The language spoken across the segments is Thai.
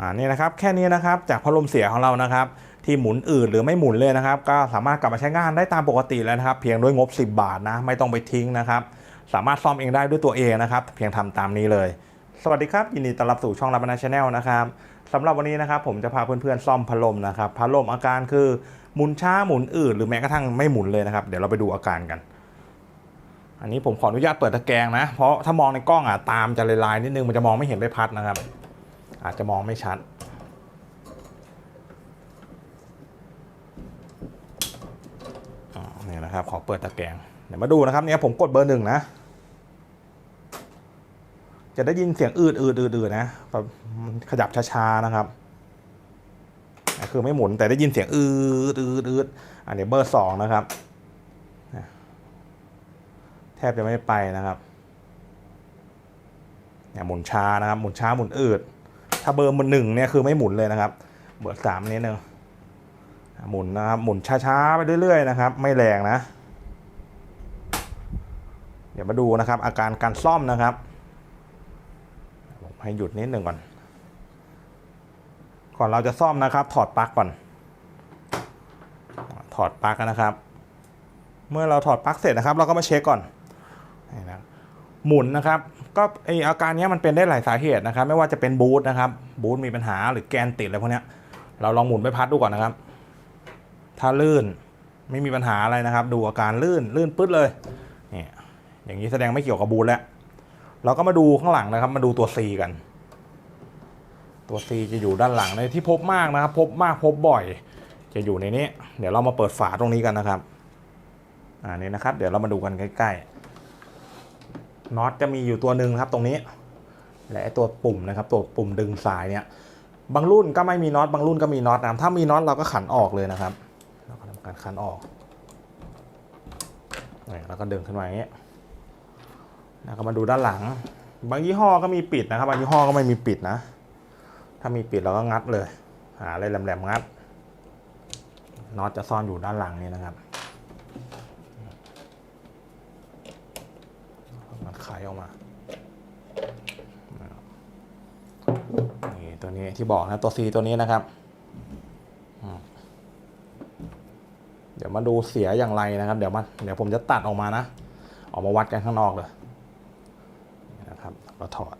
อ่านี่นะครับแค่นี้นะครับจากพัดลมเสียของเรานะครับ ที่หมุนอืดหรือไม่หมุนเลยนะครับ ก็สามารถกลับมาใช้งานได้ตามปกติแล้วนะครับ เพียงด้วยงบ 10 บาทนะไม่ต้องไปทิ้งนะครับ สามารถซ่อมเองได้ด้วยตัวเองนะครับ เพียงทำตามนี้เลย สวัสดีครับยินดีต้อนรับสู่ช่องรับนาชาแนลนะครับสำหรับวันนี้นะครับผมจะพาเพื่อนๆซ่อมพัดลมนะครับพัดลมอาการคือหมุนช้าหมุนอืดหรือแม้กระทั่งไม่หมุนเลยนะครับ เดี๋ยวเราไปดูอาการกันอันนี้ผมขออนุญาตเปิดตะแกรงนะ เพราะถ้ามองในกล้องอะตามจะลายๆนิดนึงมันจะมองไม่เห็นใบพัดนะครับ อาจจะมองไม่ชัดเนี่ยนะครับ ขอเปิดตะแกรงเดี๋ยวมาดูนะครับเนี่ยผมกดเบอร์หนึ่งนะ จะได้ยินเสียงอืดอืดอืดอืดนะแบบขยับช้าๆนะครับ คือไม่หมุนแต่ได้ยินเสียงอืดอืดอืดอันนี้เบอร์สองนะครับ แทบจะไม่ไปนะครับเนี่ยหมุนช้านะครับ หมุนช้าหมุนอืด ถ้าเบอร์มหนึ่งเนี่ยคือไม่หมุนเลยนะครับ เบอร์สามนิดนึงหมุนนะครับหมุนช้าๆไปเรื่อยๆนะครับ ไม่แรงนะ เดี๋ยวมาดูนะครับ อาการการซ่อมนะครับผมให้หยุดนิดหนึ่งก่อน ก่อนเราจะซ่อมนะครับ ถอดปลั๊กก่อน ถอดปลั๊กนะครับ เมื่อเราถอดปลั๊กเสร็จนะครับ เราก็มาเช็คก่อน หมุนนะครับก็ไออาการนี้มันเป็นได้หลายสาเหตุนะครับ ไม่ว่าจะเป็นบูทนะครับบูทมีปัญหาหรือแกนติดอะไรพวกนี้เราลองหมุนไปพัดดูก่อนนะครับ ถ้าลื่นไม่มีปัญหาอะไรนะครับ ดูอาการลื่นลื่นปึ๊ดเลยนี่อย่างนี้แสดงไม่เกี่ยวกับบูทแล้วเราก็มาดูข้างหลังนะครับ มาดูตัว C กัน ตัว C จะอยู่ด้านหลังในที่พบมากนะครับ พบมากพบบ่อย จะอยู่ในนี้ เดี๋ยวเรามาเปิดฝาตรงนี้กันนะครับอ่านี่นะครับ เดี๋ยวเรามาดูกันใกล้ๆ น็อตจะมีอยู่ตัวหนึ่งครับตรงนี้ และตัวปุ่มนะครับ ตัวปุ่มดึงสายเนี่ย บางรุ่นก็ไม่มีน็อตบางรุ่นก็มีน็อตนะถ้ามีน็อตเราก็ขันออกเลยนะครับเราก็ทำการขันออกแล้วก็ดึงขึ้นมาอย่างนี้ยแล้วก็มาดูด้านหลัง บางยี่ห้อก็มีปิดนะครับ บางยี่ห้อก็ไม่มีปิดนะ ถ้ามีปิดเราก็งัดเลย หาอะไรแหลมๆงัดน็อตจะซ่อนอยู่ด้านหลังนี่นะครับ มันขายออกมานี่ตัวนี้ที่บอกนะตัว C ตัวนี้นะครับ เดี๋ยวมาดูเสียอย่างไรนะครับ เดี๋ยวมาเดี๋ยวผมจะตัดออกมานะ ออกมาวัดกันข้างนอกเลยนะครับเราถอด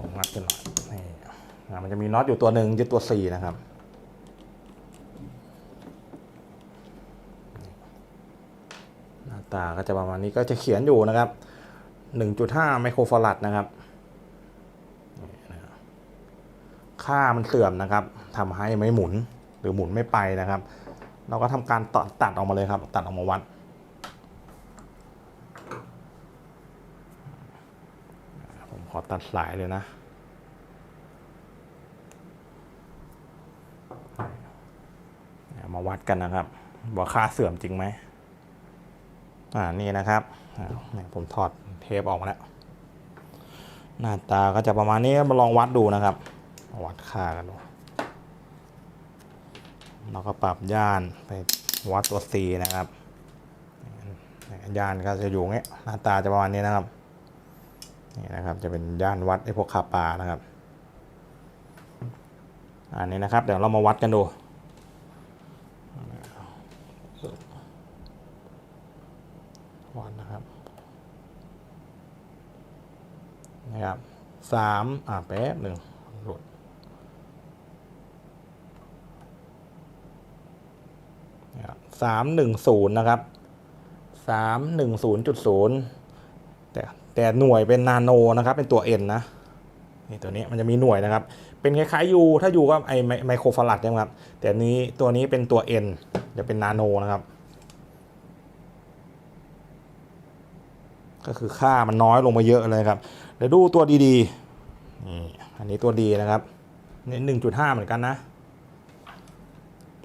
ผมงัดขึ้นหน่อยนี่มันจะมีน็อตอยู่ตัวหนึ่งยึดตัว C นะครับ หน้าตาก็จะประมาณนี้ก็จะเขียนอยู่นะครับ 1.5 ไมโครฟารัดนะครับนี่นะครับค่ามันเสื่อมนะครับทำให้ไม่หมุนหรือหมุนไม่ไปนะครับ เราก็ทำการตัดตัดออกมาเลยครับ ตัดออกมาวัดผมขอตัดสายเลยนะมาวัดกันนะครับว่าค่าเสื่อมจริงไหม อ่านี่นะครับนี่ผมถอดเทปออกมาแล้วหน้าตาก็จะประมาณนี้มาลองวัดดูนะครับ วัดค่ากันดูเราก็ปรับย่านไปวัดตัว C นะครับย่านก็จะอยู่เงี้ยหน้าตาจะประมาณนี้นะครับนี่นะครับ จะเป็นย่านวัดไอ้พวกคาปานะครับ อันนี้นะครับ เดี๋ยวเรามาวัดกันดู วัดนะครับนะครับสามอ่าแป๊บหนึ่งหลุดนะครับสามหนึ่งศูนย์นะครับสามหนึ่งศูนย์จุดศูนย์แต่แต่หน่วยเป็นนาโนนะครับ เป็นตัว N นนะนี่ตัวนี้มันจะมีหน่วยนะครับ เป็นคล้ายๆยูถ้ายูก็ไอไมโครฟารัดนะครับ แต่นี้ตัวนี้เป็นตัว N จะเป็นนาโนนะครับ ก็คือค่ามันน้อยลงมาเยอะเลยครับ เดี๋ยวดูตัวดีๆนี่อันนี้ตัวดีนะครับนี่หนึ่งจุดห้าเหมือนกันนะ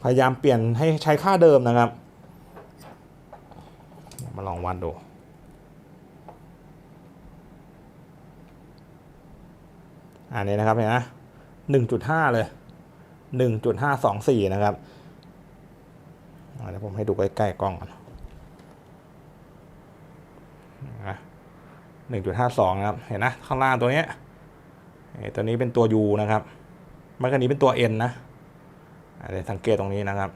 พยายามเปลี่ยนให้ใช้ค่าเดิมนะครับ มาลองวัดดูอันนี้นะครับเห็นไหมหนึ่งจุดห้าเลยหนึ่งจุดห้าสองสี่นะครับเดี๋ยวผมให้ดูใกล้ๆกล้องก่อน หนึ่งจุดห้าสองนะครับ เห็นนะ ข้างล่างตัวเนี้ยตัวนี้เป็นตัว U นะครับมันก็นี้เป็นตัว N นะเดี๋ยวสังเกตตรงนี้นะครับ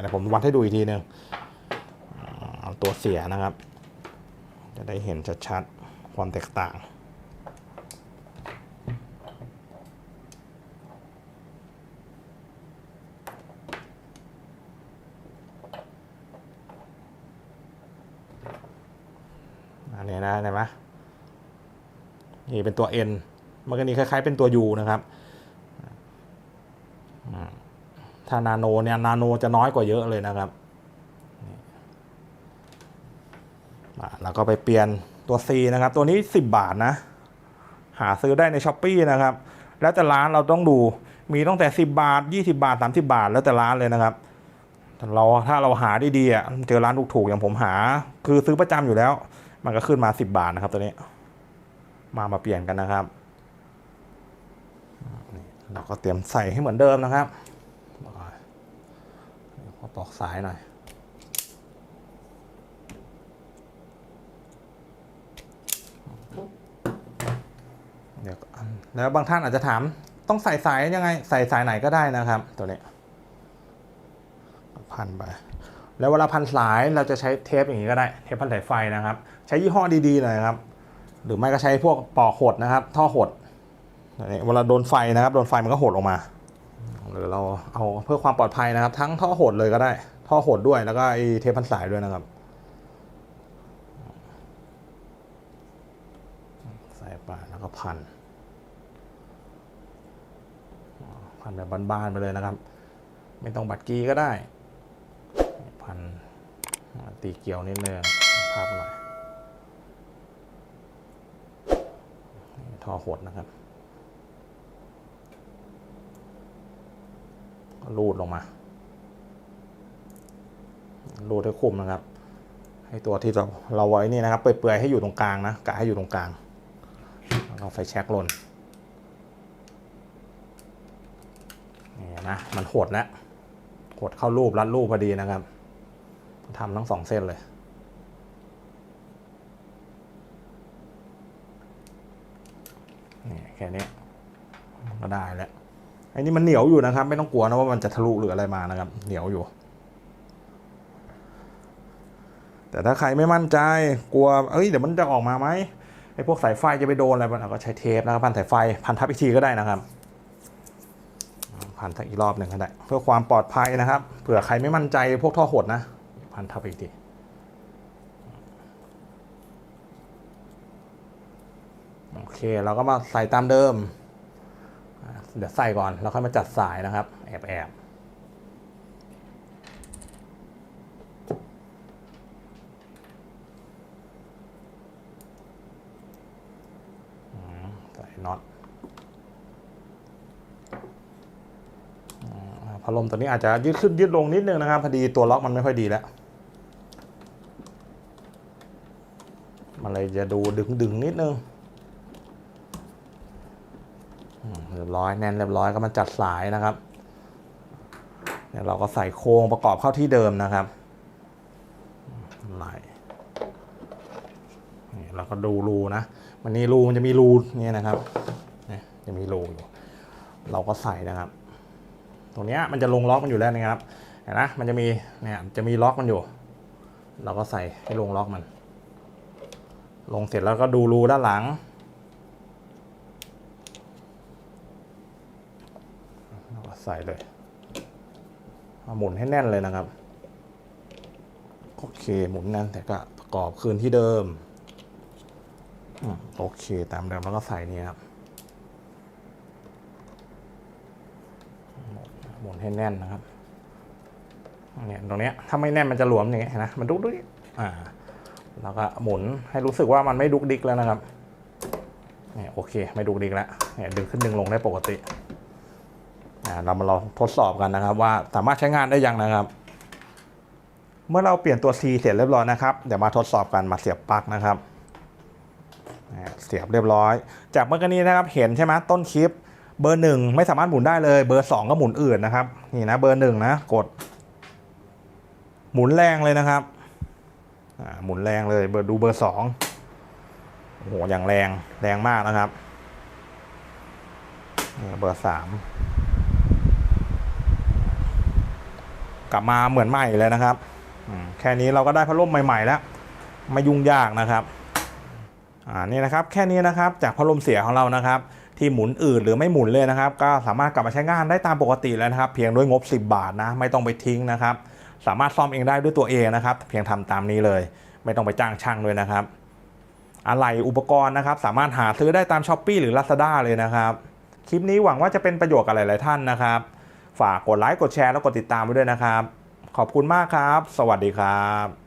เดี๋ยวผมวัดให้ดูอีกทีหนึ่งเอาตัวเสียนะครับ จะได้เห็นชัดๆความแตกต่าง อันนี้นะเห็นไหมนี่เป็นตัว N มันก็นี่คล้ายๆเป็นตัว U นะครับถ้านาโนเนี่ยนาโนจะน้อยกว่าเยอะเลยนะครับแล้วก็ไปเปลี่ยนตัว C นะครับ ตัวนี้ 10 บาทนะ หาซื้อได้ในช้อปปีนะครับ แล้วแต่ร้านเราต้องดูมีตั้งแต่ 10 บาท 20 บาท 30 บาท แล้วแต่ร้านเลยนะครับเราถ้าเราหาดีๆเจอร้านถูกๆอย่างผมหา คือซื้อประจำอยู่แล้ว มันก็ขึ้นมา 10 บาทนะครับตัวนี้ มามาเปลี่ยนกันนะครับเราก็เตรียมใส่ให้เหมือนเดิมนะครับขอปอกสายหน่อยเดี๋ยวแล้วบางท่านอาจจะถามต้องใส่สายยังไง ใส่สายไหนก็ได้นะครับ ตัวนี้ พันไป แล้วเวลาพันสายเราจะใช้เทปอย่างนี้ก็ได้เทปพันสายไฟนะครับ ใช้ยี่ห้อดีๆหน่อยครับ หรือไม่ก็ใช้พวกปอกหดนะครับ ท่อหดเวลาโดนไฟนะครับโดนไฟมันก็หดออกมาหรือเราเอาเพื่อความปลอดภัยนะครับ ทั้งท่อหดเลยก็ได้ ท่อหดด้วยแล้วก็ไอเทปพันสายด้วยนะครับ ใส่ไปแล้วก็พันพันแบบบ้านๆไปเลยนะครับ ไม่ต้องบัตรกีก็ได้ ตีเกลียวนิดนึงภาพหน่อยท่อหดนะครับก็รูดลงมา รูดให้คุมนะครับ ให้ตัวที่เราเราไว้นี่นะครับ เปื่อยๆให้อยู่ตรงกลางนะกะให้อยู่ตรงกลางแล้วก็ไฟแช็กลนนี่นะ มันหดแล้วหดเข้ารูปรัดรูปพอดีนะครับ ทำทั้งสองเส้นเลย นี่แค่นี้ก็ได้แล้วไอ้นี่มันเหนียวอยู่นะครับ ไม่ต้องกลัวนะว่ามันจะทะลุหรืออะไรมานะครับ เหนียวอยู่ แต่ถ้าใครไม่มั่นใจกลัวเอ้ยเดี๋ยวมันจะออกมาไหมไอ้พวกสายไฟจะไปโดนอะไรมันก็ใช้เทปนะครับพันสายไฟพันทับอีกทีก็ได้นะครับพันทักอีกรอบหนึ่งก็ได้ เพื่อความปลอดภัยนะครับเผื่อใครไม่มั่นใจพวกท่อหดนะ พันทับอีกทีโอเค เราก็มาใส่ตามเดิม เดี๋ยวใส่ก่อน แล้วค่อยมาจัดสายนะครับ แอบแอบใส่น็อตพัดลมตัวนี้อาจจะยืดขึ้นยืดลงนิดนึงนะครับ พอดีตัวล็อกมันไม่ค่อยดีแล้ว มันเลยจะดูดึงดึงนิดนึงเรียบร้อยแน่นเรียบร้อยก็มาจัดสายนะครับเดี๋ยเราก็ใส่โครงประกอบเข้าที่เดิมนะครับไหลนี่เราก็ดูรูนะ มันนี่รูมันจะมีรูเนี่ยนะครับเนี่ยจะมีรูอยู่ เราก็ใส่นะครับ ตรงนี้มันจะลงล็อกมันอยู่แล้วนะครับ เห็นนะมันจะมีเนี่ยจะมีล็อกมันอยู่ เราก็ใส่ให้ลงล็อกมัน ลงเสร็จแล้วก็ดูรูด้านหลังก็ใส่เลยเอาหมุนให้แน่นเลยนะครับ โอเคหมุนแน่นแต่ก็ประกอบคืนที่เดิมโอเคตามเดิมแล้วก็ใส่นี่ครับหมุนให้แน่นนะครับเนี่ยตรงเนี้ยถ้าไม่แน่นมันจะหลวมอย่างเงี้ยนะมันดุกดิกอ่า แล้วก็หมุนให้รู้สึกว่ามันไม่ดุกดิกแล้วนะครับเนี่ยโอเค ไม่ดุกดิกแล้วเนี่ยดึงขึ้นดึงลงได้ปกติเรามาลองทดสอบกันนะครับ ว่าสามารถใช้งานได้ยังนะครับ เมื่อเราเปลี่ยนตัว C เสร็จเรียบร้อยนะครับเดี๋ยวมาทดสอบกันมาเสียบปลั๊กนะครับอ่าเสียบเรียบร้อย จากเมื่อกี้นี้นะครับเห็นใช่ไหมต้นคลิป เบอร์หนึ่งไม่สามารถหมุนได้เลยเบอร์สองก็หมุนอื่นนะครับ นี่นะเบอร์หนึ่งนะกด หมุนแรงเลยนะครับ หมุนแรงเลยเบอร์ดูเบอร์สองโอ้โหอย่างแรงแรงมากนะครับเบอร์สามกลับมาเหมือนใหม่เลยนะครับแค่นี้เราก็ได้พัดลมใหม่ๆแล้ว ไม่ยุ่งยากนะครับอ่านี่นะครับแค่นี้นะครับจากพัดลมเสียของเรานะครับ ที่หมุนอื่นหรือไม่หมุนเลยนะครับ ก็สามารถกลับมาใช้งานได้ตามปกติแล้วนะครับ เพียงด้วยงบ 10 บาทนะ ไม่ต้องไปทิ้งนะครับ สามารถซ่อมเองได้ด้วยตัวเองนะครับ เพียงทำตามนี้เลย ไม่ต้องไปจ้างช่างด้วยนะครับ อะไหล่อุปกรณ์นะครับ สามารถหาซื้อได้ตามช้อปปีหรือ Lazada เลยนะครับ คลิปนี้หวังว่าจะเป็นประโยชน์กับหลาย ๆ ท่านนะครับ ฝากกดไลค์กดแชร์แล้วกดติดตามไว้ด้วยนะครับ ขอบคุณมากครับ สวัสดีครับ